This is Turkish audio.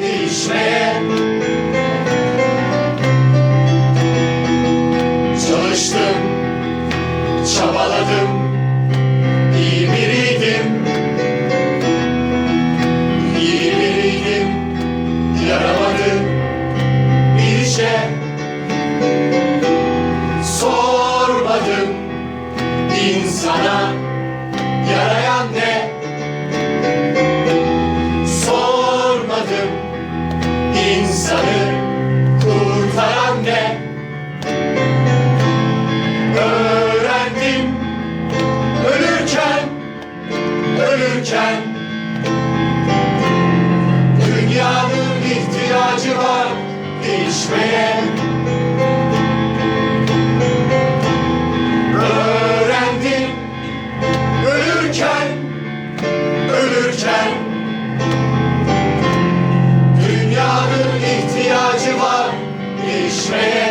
değişmeye Çalıştım, çabaladım, iyi biriydim. İyi biriydim, yaramadım bir işe. Sormadım insana tüken Dünyanın ihtiyacı var değişmeye. Öğrendim ölürken, ölürken Dünyanın ihtiyacı var değişmeye.